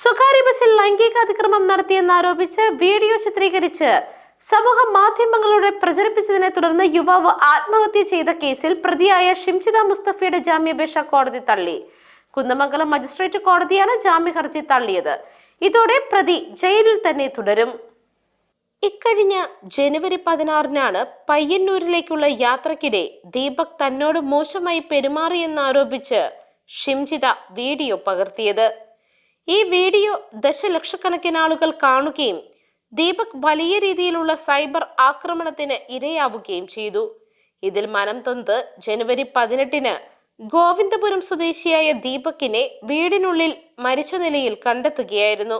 സ്വകാര്യ ബസ്സിൽ ലൈംഗിക അതിക്രമം നടത്തിയെന്നാരോപിച്ച് വീഡിയോ ചിത്രീകരിച്ച് സമൂഹ മാധ്യമങ്ങളിലൂടെ പ്രചരിപ്പിച്ചതിനെ തുടർന്ന് യുവാവ് ആത്മഹത്യ ചെയ്ത കേസിൽ പ്രതിയായ ഷിംചിത മുസ്തഫയുടെ ജാമ്യാപേക്ഷ കോടതി തള്ളി. കുന്ദമംഗലം മജിസ്ട്രേറ്റ് കോടതിയാണ് ജാമ്യ ഹർജി തള്ളിയത്. ഇതോടെ പ്രതി ജയിലിൽ തന്നെ തുടരും. ഇക്കഴിഞ്ഞ ജനുവരി പതിനാറിനാണ് പയ്യന്നൂരിലേക്കുള്ള യാത്രക്കിടെ ദീപക് തന്നോട് മോശമായി പെരുമാറിയെന്നാരോപിച്ച് ഷിംജിത വീഡിയോ പകർത്തിയത്. ഈ വീഡിയോ ദശലക്ഷക്കണക്കിന് ആളുകൾ കാണുകയും ദീപക് വലിയ രീതിയിലുള്ള സൈബർ ആക്രമണത്തിന് ഇരയാവുകയും ചെയ്തു. ഇതിൽ മനം തൊന്ത് ജനുവരി പതിനെട്ടിന് ഗോവിന്ദപുരം സ്വദേശിയായ ദീപക്കിനെ വീടിനുള്ളിൽ മരിച്ച നിലയിൽ കണ്ടെത്തുകയായിരുന്നു.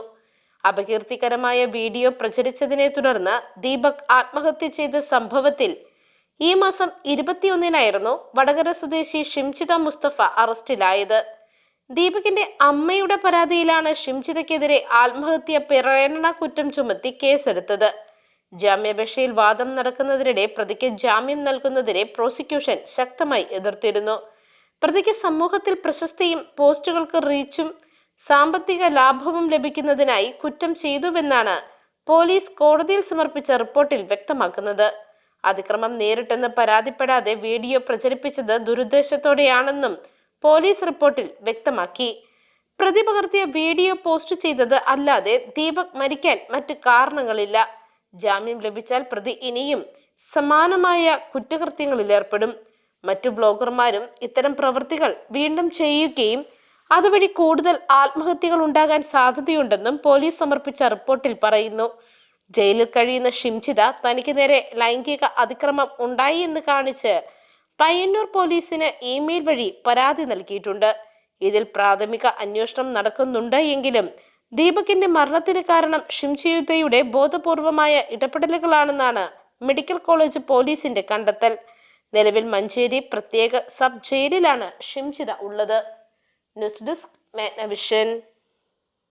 അപകീർത്തികരമായ വീഡിയോ പ്രചരിച്ചതിനെ തുടർന്ന് ദീപക് ആത്മഹത്യ ചെയ്ത സംഭവത്തിൽ ഈ മാസം ഇരുപത്തിയൊന്നിനായിരുന്നു വടകര സ്വദേശി ഷിംചിത മുസ്തഫ അറസ്റ്റിലായത്. ദീപകിന്റെ അമ്മയുടെ പരാതിയിലാണ് ഷിംജിതയ്ക്കെതിരെ ആത്മഹത്യ പ്രേരണ കുറ്റം ചുമത്തി കേസെടുത്തത്. ജാമ്യാപേക്ഷയിൽ വാദം നടക്കുന്നതിനിടെ പ്രതിക്ക് ജാമ്യം നൽകുന്നതിനെ പ്രോസിക്യൂഷൻ ശക്തമായി എതിർത്തിരുന്നു. പ്രതിക്ക് സമൂഹത്തിൽ പ്രശസ്തിയും പോസ്റ്റുകൾക്ക് റീച്ചും സാമ്പത്തിക ലാഭവും ലഭിക്കുന്നതിനായി കുറ്റം ചെയ്തുവെന്നാണ് പോലീസ് കോടതിയിൽ സമർപ്പിച്ച റിപ്പോർട്ടിൽ വ്യക്തമാക്കുന്നത്. അതിക്രമം നേരിട്ടെന്ന് പരാതിപ്പെടാതെ വീഡിയോ പ്രചരിപ്പിച്ചത് ദുരുദ്ദേശത്തോടെയാണെന്നും പോലീസ് റിപ്പോർട്ടിൽ വ്യക്തമാക്കി. പ്രതി പകർത്തിയ വീഡിയോ പോസ്റ്റ് ചെയ്തത് അല്ലാതെ ദീപക് മരിക്കാൻ മറ്റ് കാരണങ്ങളില്ല. ജാമ്യം ലഭിച്ചാൽ പ്രതി ഇനിയും സമാനമായ കുറ്റകൃത്യങ്ങളിൽ ഏർപ്പെടും. മറ്റു ബ്ലോഗർമാരും ഇത്തരം പ്രവൃത്തികൾ വീണ്ടും ചെയ്യുകയും അതുവഴി കൂടുതൽ ആത്മഹത്യകൾ ഉണ്ടാകാൻ സാധ്യതയുണ്ടെന്നും പോലീസ് സമർപ്പിച്ച റിപ്പോർട്ടിൽ പറയുന്നു. ജയിലിൽ കഴിയുന്ന ഷിംജിത തനിക്ക് നേരെ ലൈംഗിക അതിക്രമം ഉണ്ടായി എന്ന് കാണിച്ച് പയ്യന്നൂർ പോലീസിന് ഇമെയിൽ വഴി പരാതി നൽകിയിട്ടുണ്ട്. ഇതിൽ പ്രാഥമിക അന്വേഷണം നടക്കുന്നുണ്ട് എങ്കിലും ദീപകിന്റെ മരണത്തിന് കാരണം ഷിംചിയുദ്ധയുടെ ബോധപൂർവമായ ഇടപെടലുകളാണെന്നാണ് മെഡിക്കൽ കോളേജ് പോലീസിന്റെ കണ്ടെത്തൽ. നിലവിൽ മഞ്ചേരി പ്രത്യേക സബ് ജയിലിലാണ് ഷിംചിത ഉള്ളത്. News desk Magnavision.